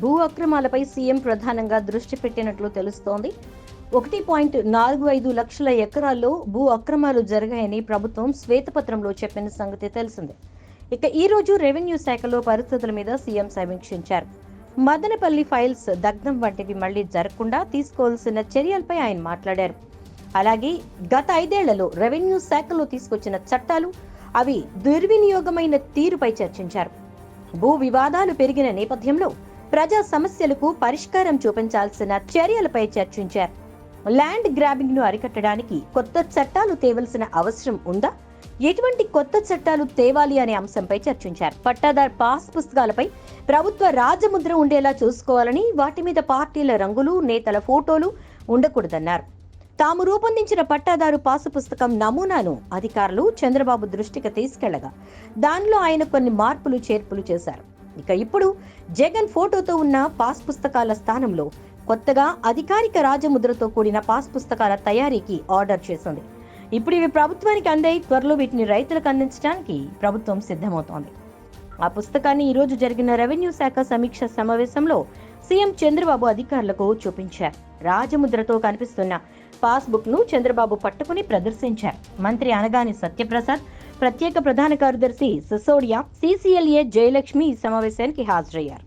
భూ అక్రమాలపై సీఎం ప్రధానంగా దృష్టి పెట్టినట్లు తెలుస్తోంది. ఒకటి పాయింట్ నాలుగు ఐదు లక్షల ఎకరాల్లో భూ అక్రమాలు జరిగాయని ప్రభుత్వం శ్వేతపత్రంలో చెప్పిన సంగతి తెలిసిందే. ఇక ఈ రోజు రెవెన్యూ శాఖలో పరిస్థితుల మీద సీఎం సమీక్షించారు. మదనపల్లి ఫైల్స్ దగ్ధం వంటివి మళ్ళీ జరగకుండా తీసుకోవాల్సిన చర్యలపై ఆయన మాట్లాడారు. అలాగే గత ఐదేళ్ళలో రెవెన్యూ శాఖలో తీసుకొచ్చిన చట్టాలు అవి దుర్వినియోగమైన తీరుపై చర్చించారు. భూ వివాదాలు పెరిగిన నేపథ్యంలో ప్రజా సమస్యలకు పరిష్కారం చూపించాల్సిన చర్యలపై చర్చించారు. ల్యాండ్ గ్రాబింగ్ను అరికట్టడానికి కొత్త చట్టాలు తేవలసిన అవసరం ఉందా? ఎటువంటి కొత్త చట్టాలు తేవాలి అనే అంశంపై చర్చించారు. పట్టాదార్ పాస్ పుస్తకాలపై ప్రభుత్వ రాజముద్ర ఉండేలా చూసుకోవాలని వాటి మీద పార్టీల రంగులు నేతల ఫోటోలు ఉండకూడదన్నారు. తాము రూపొందించిన పట్టాదారు పాసు పుస్తకం నమూనాను అధికారులు చంద్రబాబు దృష్టికి తీసుకెళ్ళగా దానిలో ఆయన కొన్ని మార్పులు చేర్పులు చేశారు. ఇక ఇప్పుడు జగన్ ఫోటోతో ఉన్న పాస్ పుస్తకాల స్థానంలో కొత్తగా అధికారిక రాజముద్రతో కూడిన పాస్ పుస్తకాల తయారీకి ఆర్డర్ చేసింది. ఇప్పుడు ఇవి ప్రభుత్వానికి అందాయి త్వరలో వీటిని రైతులకు అందించడానికి ప్రభుత్వం సిద్ధమవుతోంది. ఆ పుస్తకాన్ని ఈరోజు జరిగిన రెవెన్యూ శాఖ సమీక్ష సమావేశంలో సీఎం చంద్రబాబు అధికారులకు చూపించారు. రాజముద్రతో కనిపిస్తున్న పాస్బుక్ను చంద్రబాబు పట్టుకుని ప్రదర్శించారు. మంత్రి అనగాని సత్యప్రసాద్ ప్రత్యేక ప్రధాన కార్యదర్శి సిసోడియా సీసీఎల్ఏ జయలక్ష్మి ఈ సమావేశానికి హాజరయ్యారు